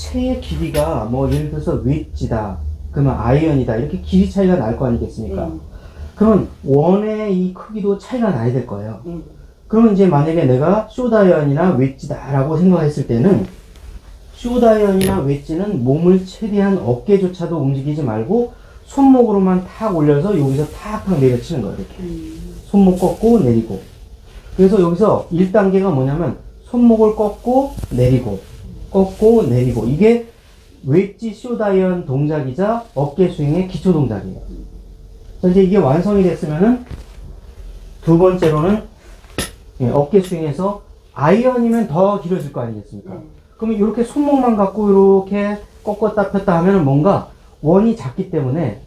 체의 길이가 뭐 예를 들어서 웨지다 그러면 아이언이다 이렇게 길이 차이가 날 거 아니겠습니까? 음. 그러면 원의 이 크기도 차이가 나야 될 거예요. 음. 그러면 이제 만약에 내가 쇼다이언이나 웨지다라고 생각했을 때는 쇼다이언이나 웨지는 몸을 최대한 어깨조차도 움직이지 말고 손목으로만 탁 올려서 여기서 탁탁 내려치는 거예요. 이렇게. 음. 손목 꺾고 내리고. 그래서 여기서 1단계가 뭐냐면 손목을 꺾고 내리고 꺾고 내리고 이게 웨지 쇼다이언 동작이자 어깨 스윙의 기초 동작이에요. 자, 이제 이게 완성이 됐으면은 두 번째로는 예, 어깨 스윙에서 아이언이면 더 길어질 거 아니겠습니까? 네. 그러면 이렇게 손목만 갖고 이렇게 꺾었다 폈다 하면은 뭔가 원이 작기 때문에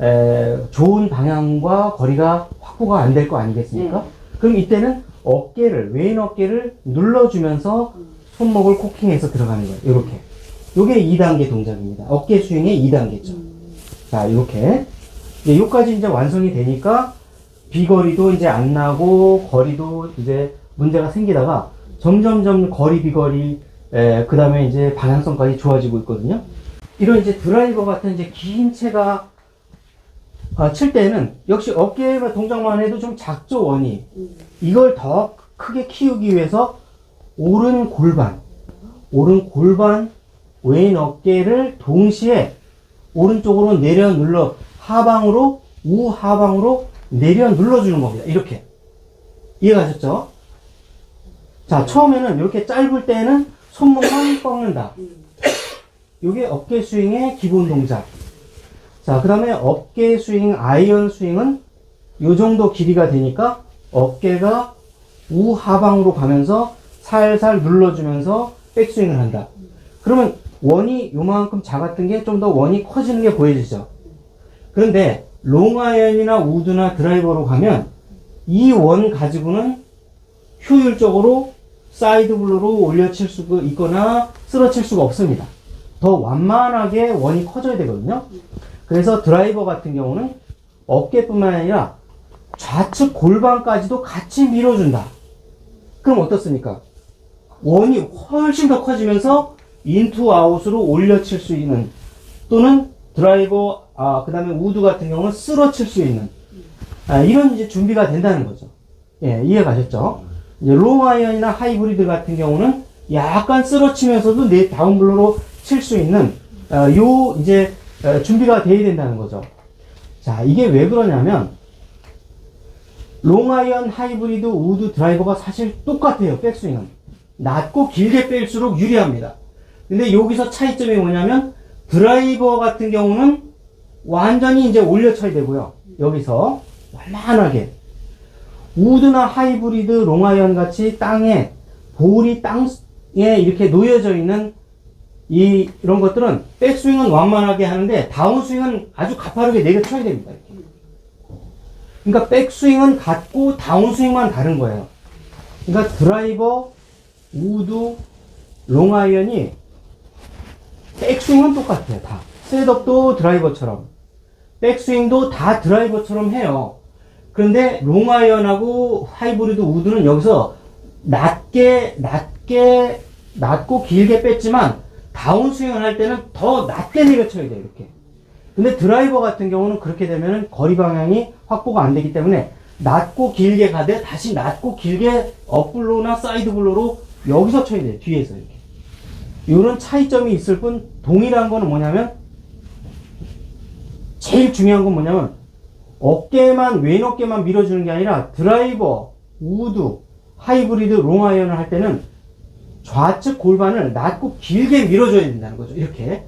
에, 좋은 방향과 거리가 확보가 안 될 거 아니겠습니까? 그럼 이때는 어깨를 왼 어깨를 눌러주면서 손목을 코킹해서 들어가는 거예요. 이렇게. 요게 2단계 동작입니다. 어깨 스윙의 2단계죠. 자, 이렇게. 이제 요까지 이제 완성이 되니까 비거리도 이제 안 나고 거리도 이제 문제가 생기다가 점점점 거리 비거리 그 다음에 이제 방향성까지 좋아지고 있거든요. 이런 이제 드라이버 같은 이제 긴 채가 아, 칠 때는 역시 어깨 동작만 해도 좀 작죠 원이 이걸 더 크게 키우기 위해서 오른 골반 오른 골반 왼 어깨를 동시에 오른쪽으로 내려 눌러 하방으로 우하방으로 내려 눌러주는 겁니다. 이렇게 이해가셨죠? 자 처음에는 이렇게 짧을 때는 손목만 꺾는다. 이게 어깨 스윙의 기본 동작. 자, 그 다음에 어깨 스윙, 아이언 스윙은 요 정도 길이가 되니까 어깨가 우하방으로 가면서 살살 눌러주면서 백스윙을 한다. 그러면 원이 요만큼 작았던 게 좀 더 원이 커지는 게 보여지죠. 그런데 롱아이언이나 우드나 드라이버로 가면 이 원 가지고는 효율적으로 사이드 블로로 올려칠 수가 있거나 쓰러칠 수가 없습니다. 더 완만하게 원이 커져야 되거든요. 그래서 드라이버 같은 경우는 어깨뿐만 아니라 좌측 골반까지도 같이 밀어준다. 그럼 어떻습니까? 원이 훨씬 더 커지면서 인투 아웃으로 올려칠 수 있는 또는 드라이버 아 그 다음에 우드 같은 경우는 쓰러칠 수 있는 아, 이런 이제 준비가 된다는 거죠. 예 이해 가셨죠? 이제 롱아이언이나 하이브리드 같은 경우는 약간 쓰러치면서도 내 다운블로로 칠 수 있는 어, 요 이제 어, 준비가 돼야 된다는 거죠. 자 이게 왜 그러냐면 롱아이언, 하이브리드, 우드, 드라이버가 사실 똑같아요. 백스윙은 낮고 길게 뺄수록 유리합니다. 근데 여기서 차이점이 뭐냐면 드라이버 같은 경우는 완전히 이제 올려 쳐야 되고요. 여기서 완만하게 우드나 하이브리드, 롱아이언 같이 땅에 볼이 땅에 이렇게 놓여져 있는 이 이런 것들은 백스윙은 완만하게 하는데 다운스윙은 아주 가파르게 내려쳐야 됩니다. 이렇게. 그러니까 백스윙은 같고 다운스윙만 다른 거예요. 그러니까 드라이버, 우드, 롱아이언이 백스윙은 똑같아요. 다. 셋업도 드라이버처럼. 백스윙도 다 드라이버처럼 해요. 그런데 롱아이언하고 하이브리드 우드는 여기서 낮게, 낮게, 낮고 길게 뺐지만 다운스윙을 할 때는 더 낮게 내려쳐야 돼요. 이렇게. 근데 드라이버 같은 경우는 그렇게 되면 거리 방향이 확보가 안 되기 때문에 낮고 길게 가되 다시 낮고 길게 업블로나 사이드 블로로 여기서 쳐야 돼요. 뒤에서 이렇게. 이런 차이점이 있을 뿐 동일한 거는 뭐냐면 제일 중요한 건 뭐냐면 어깨만 왼 어깨만 밀어주는 게 아니라 드라이버, 우드, 하이브리드, 롱아이언을 할 때는 좌측 골반을 낮고 길게 밀어줘야 된다는 거죠. 이렇게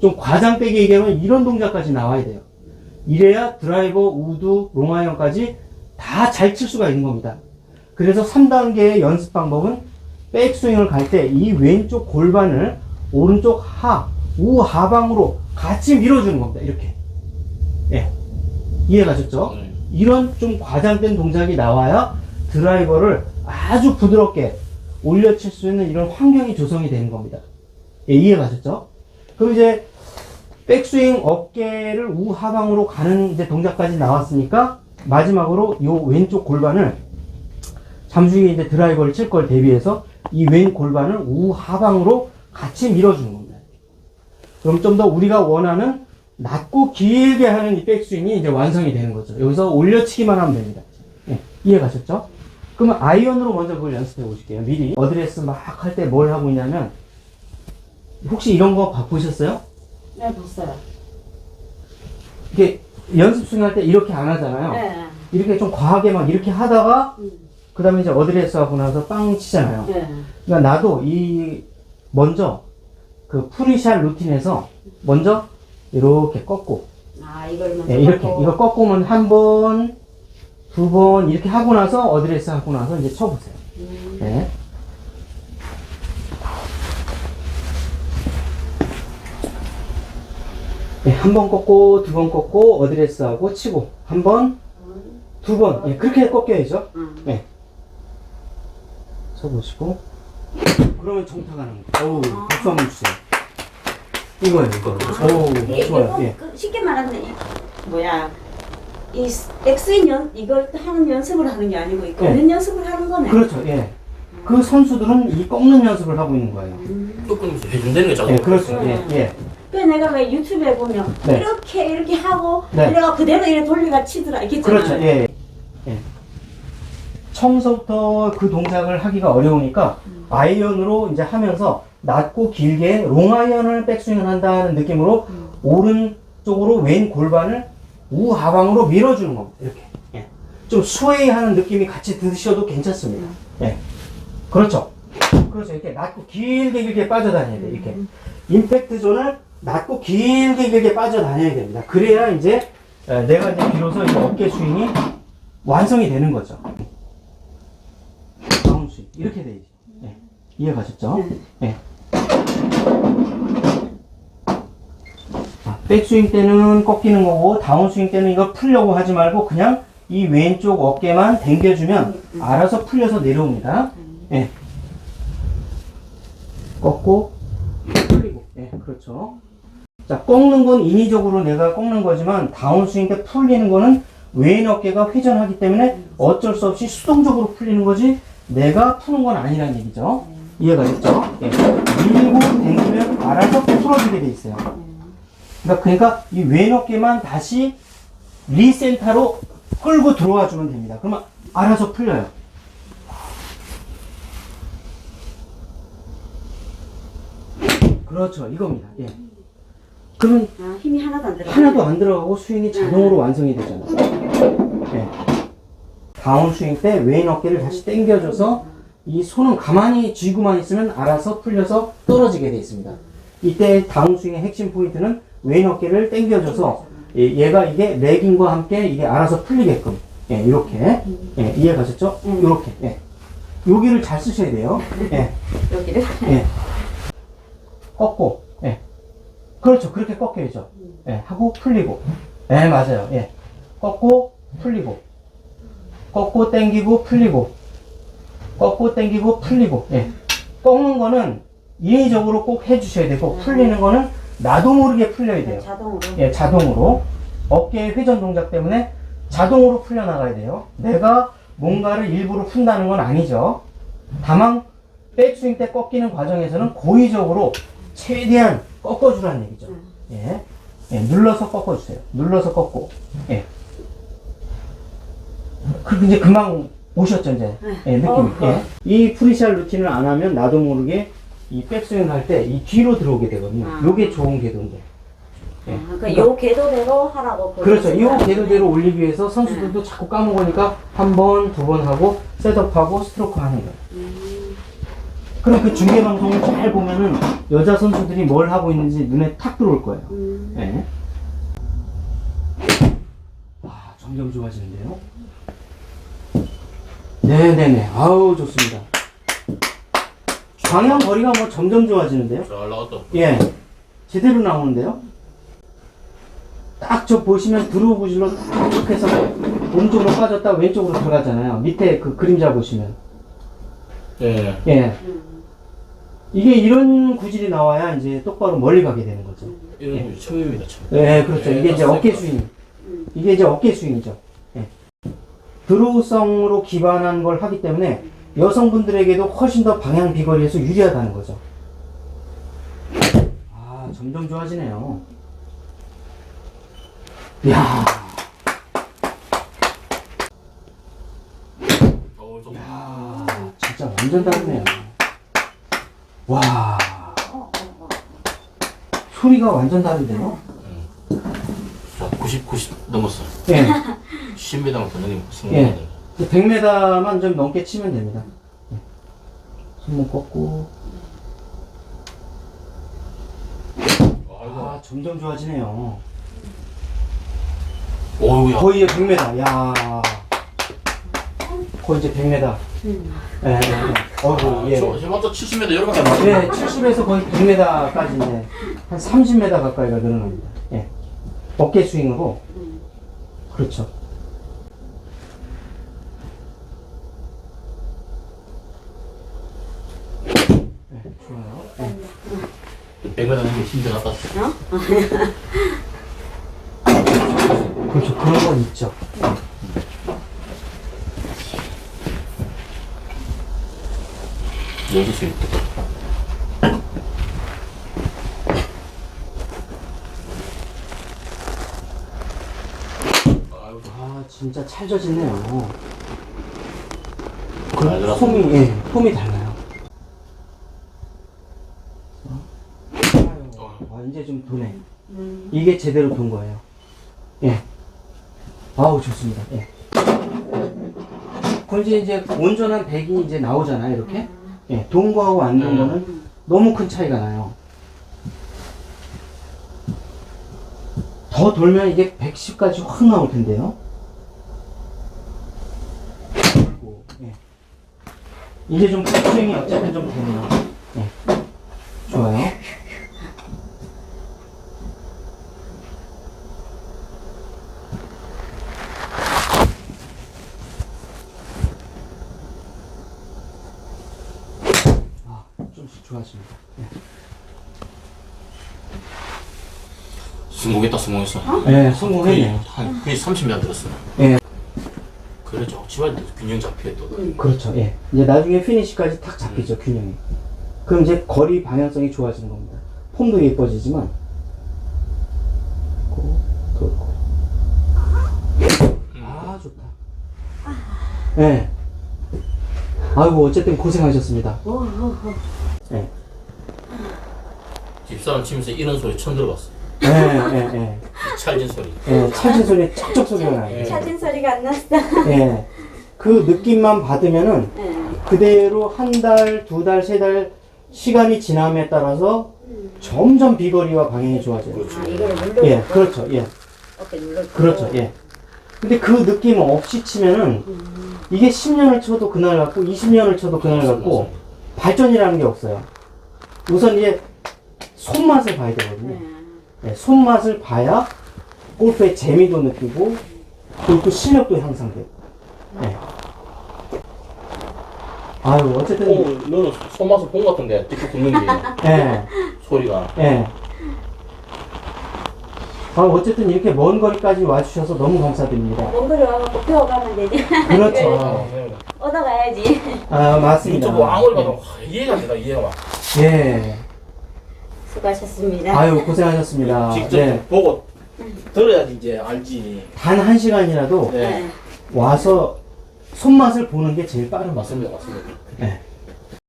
좀 과장되게 얘기하면 이런 동작까지 나와야 돼요. 이래야 드라이버, 우드, 롱아이언까지 다 잘 칠 수가 있는 겁니다. 그래서 3단계의 연습 방법은 백스윙을 갈 때 이 왼쪽 골반을 오른쪽 하, 우하방으로 같이 밀어주는 겁니다. 이렇게. 예. 이해 가셨죠? 네. 이런 좀 과장된 동작이 나와야 드라이버를 아주 부드럽게 올려칠 수 있는 이런 환경이 조성이 되는 겁니다. 예, 이해 가셨죠? 그럼 이제 백스윙 어깨를 우하방으로 가는 이제 동작까지 나왔으니까 마지막으로 요 왼쪽 골반을 잠시 후에 이제 드라이버를 칠 걸 대비해서 이 왼 골반을 우하방으로 같이 밀어주는 겁니다. 그럼 좀 더 우리가 원하는 낮고 길게 하는 이 백스윙이 이제 완성이 되는 거죠. 여기서 올려치기만 하면 됩니다. 예, 이해가셨죠? 그러면 아이언으로 먼저 그걸 연습해 보실게요. 미리 어드레스 막 할 때 뭘 하고 있냐면 혹시 이런 거 봐- 보셨어요? 네, 봤어요. 이게 연습 스윙 할 때 이렇게 안 하잖아요. 네. 이렇게 좀 과하게 막 이렇게 하다가 음. 그 다음에 이제 어드레스 하고 나서 빵 치잖아요. 네. 그러니까 나도 이 먼저 그 프리샷 루틴에서 먼저 이렇게 꺾고 아, 이걸 먼저 예, 이렇게. 이거 꺾으면 한 번, 두 번 이렇게 하고 나서 어드레스 하고 나서 이제 쳐보세요. 음. 예. 예, 한번 꺾고 두 번 꺾고 어드레스 하고 치고 한 번, 두번 예, 그렇게 꺾여야죠. 음. 네. 쳐보시고 그러면 정타 가는 거. 어우 박수 한번 주세요. 이거예요 이거. 어우 이게 좋아요. 이거 예. 그 쉽게 말하면 이 뭐야 이 엑스인 연 이걸 하는 연습을 하는 게 아니고 이 꺾는 연습을 하는 거네. 그렇죠. 예. 그 선수들은 이 꺾는 연습을 하고 있는 거예요. 조금 해준다는 거 자꾸. 예, 그렇죠. 예, 예. 그 내가 왜 유튜브에 보면 네. 이렇게 이렇게 하고 네. 내가 그대로 이렇게 돌리가 치더라 이겠잖아. 그렇죠. 예. 예. 처음서부터 그 동작을 하기가 어려우니까 아이언으로 이제 하면서 낮고 길게 롱아이언을 백스윙을 한다는 느낌으로 오른쪽으로 왼 골반을 우하방으로 밀어주는 겁니다. 이렇게. 예. 좀 스웨이 하는 느낌이 같이 드셔도 괜찮습니다. 예. 그렇죠. 그렇죠. 이렇게 낮고 길게 길게 빠져다녀야 돼. 이렇게. 임팩트 존을 낮고 길게 길게 빠져다녀야 됩니다. 그래야 이제 에, 내가 이제 비로소 이제 어깨 스윙이 완성이 되는 거죠. 다운 스윙. 이렇게 돼야지. 예. 이해가셨죠? 예. 아, 백스윙 때는 꺾이는 거고 다운스윙 때는 이거 풀려고 하지 말고 그냥 이 왼쪽 어깨만 당겨주면 알아서 풀려서 내려옵니다. 예. 꺾고 풀리고. 예, 그렇죠. 자, 꺾는 건 인위적으로 내가 꺾는 거지만 다운스윙 때 풀리는 거는 왼 어깨가 회전하기 때문에 어쩔 수 없이 수동적으로 풀리는 거지 내가 푸는 건 아니라는 얘기죠. 이해가 됐죠? 예. 밀고 당기면 알아서 풀어지게 돼 있어요. 그러니까, 그러니까 이 왼 어깨만 다시 리센터로 끌고 들어와 주면 됩니다. 그러면 알아서 풀려요. 그렇죠. 이겁니다. 예. 그러면 아, 힘이 하나도 안 들어. 하나도 안 들어가고 스윙이 자동으로 완성이 되잖아요. 예. 다운 스윙 때 왼 어깨를 다시 당겨줘서 이 손은 가만히 쥐고만 있으면 알아서 풀려서 떨어지게 돼 있습니다. 이때 다운 스윙의 핵심 포인트는 왼 어깨를 당겨줘서 예, 얘가 이게 레깅과 함께 이게 알아서 풀리게끔 예, 이렇게 예, 이해 가셨죠? 음. 이렇게 예. 여기를 잘 쓰셔야 돼요. 예. 여기를. 예. 꺾고, 예. 그렇죠. 그렇게 꺾여야죠. 예. 하고 풀리고. 예, 맞아요. 예. 꺾고, 풀리고. 꺾고, 당기고, 풀리고. 꺾고, 당기고, 풀리고. 예. 꺾는 거는 인위적으로 꼭 해주셔야 되고, 풀리는 거는 나도 모르게 풀려야 돼요. 자동으로. 예, 자동으로. 어깨 회전 동작 때문에 자동으로 풀려나가야 돼요. 내가 뭔가를 일부러 푼다는 건 아니죠. 다만, 백스윙 때 꺾이는 과정에서는 고의적으로 최대한 꺾어주라는 얘기죠. 예. 예, 눌러서 꺾어주세요. 눌러서 꺾고. 예. 그, 이제 금방 오셨죠, 이제. 예, 느낌이. 어허. 예. 이 프리샷 루틴을 안 하면 나도 모르게 이 백스윙 할 때 이 뒤로 들어오게 되거든요. 아. 요게 좋은 궤도인데. 예. 아, 그러니까 요 궤도대로 하라고. 그렇죠. 이 그러시구나. 궤도대로 올리기 위해서 선수들도 자꾸 까먹으니까 한 번, 두 번 하고 셋업하고 스트로크 하는 거예요. 음. 그럼 그 중계 방송을 잘 보면은 여자 선수들이 뭘 하고 있는지 눈에 탁 들어올 거예요. 음. 네. 와, 점점 좋아지는데요? 네네네. 아우, 좋습니다. 방향 거리가 뭐 점점 좋아지는데요? 잘 나왔다. 예. 제대로 나오는데요? 딱 저 보시면 드로우브질로 딱 해서 오른쪽으로 빠졌다 왼쪽으로 들어가잖아요. 밑에 그 그림자 보시면. 예. 예. 음. 이게 이런 구질이 나와야 이제 똑바로 멀리 가게 되는 거죠. 이런 게 처음입니다, 처음. 네, 그렇죠. 예, 이게 이제. 어깨 스윙. 음. 이게 이제 어깨 스윙이죠. 예. 드로우성으로 기반한 걸 하기 때문에 여성분들에게도 훨씬 더 방향 비거리에서 유리하다는 거죠. 아, 점점 좋아지네요. 이야. 이야, 진짜 완전 다르네요. 와, 소리가 완전 다른데요? 자, 90, 90 넘었어. 예. 10m만 더 넘기면 예. 승리하네. 100m만 좀 넘게 치면 됩니다. 예. 손목 꺾고. 아이고. 아, 점점 좋아지네요. 오우야. 거의 100m. 야 거의 이제 100m. 음. 예, 예, 예. 어이구, 예. 저, 저 맞다 70m 여러 가지 맞아. 예, 70에서 거의 100m까지 이제 한 30m 가까이가 늘어납니다. 예. 어깨 스윙으로. 음. 그렇죠. 네, 좋아요. 예. 100m 넘기면 힘들었다. 어? 그렇죠. 그런 건 있죠. 여기서 있다. 아이고. 아, 진짜 찰져지네요. 잘그 들었어. 폼이, 예, 폼이 달라요. 어? 아유, 아, 이제 좀 도네. 음. 이게 제대로 돈 거예요. 예. 아우, 좋습니다. 예. 그럼 이제, 이제 온전한 백이 이제 나오잖아요, 이렇게. 예. 돈 거하고 안돈 음. 거는 너무 큰 차이가 나요. 더 돌면 이게 110까지 확 나올 텐데요. 예. 이제 좀 스윙이 어쨌든 좀 되네요. 예. 좋아요. 아, 좀씩 좋아집니다. 성공했다, 성공했어. 예, 성공했네요. 한 거의 30m 들었어. 예, 그렇죠. 집안 균형 잡히게 또. 그렇죠. 예. 이제 나중에 피니시까지 탁 잡히죠, 균형이. 그럼 이제 거리 방향성이 좋아지는 겁니다. 폼도 예뻐지지만. 고, 돌고. 아, 좋다. 예. 아이고, 어쨌든 고생하셨습니다. 오, 오, 오. 예. 집사람 치면서 이런 소리 처음 들어봤어. 예, 예, 예. 찰진 소리. 예, 찰진 소리, 척척 소리가 나요. 예. 찾은 소리가 안 났어. 예. 그 느낌만 받으면은 예. 그대로 한 달, 두 달, 세 달 시간이 지남에 따라서 점점 비거리와 방향이 좋아져요. 그렇죠. 아, 이걸 눌러. 예, 그렇죠. 예. 어깨 눌러. 그렇죠. 예. 근데 그 느낌 없이 치면은 이게 10년을 쳐도 그날 같고 20년을 쳐도 그날 같고. 발전이라는 게 없어요. 우선 이제 손맛을 봐야 되거든요. 예. 예, 손맛을 봐야 골프의 재미도 느끼고 또 실력도 향상되고. 예. 아유, 어쨌든 오, 너는 손맛을 본 것 같은데, 띠꾸 굽는 게, 예. 소리가. 예. 아, 어쨌든 이렇게 먼 거리까지 와주셔서 너무 감사드립니다. 먼 거리 와갖고 배워가면 되지. 그렇죠. 얻어가야지. 아, 맞습니다. 유튜브 아무리 봐도 와, 이해가 안 된다, 이해가 막. 예. 수고하셨습니다. 아유, 고생하셨습니다. 직접 네. 보고 들어야지 이제 알지. 단 한 시간이라도 네. 예. 와서 손맛을 보는 게 제일 빠른 것 같습니다. 맞습니다, 맞습니다.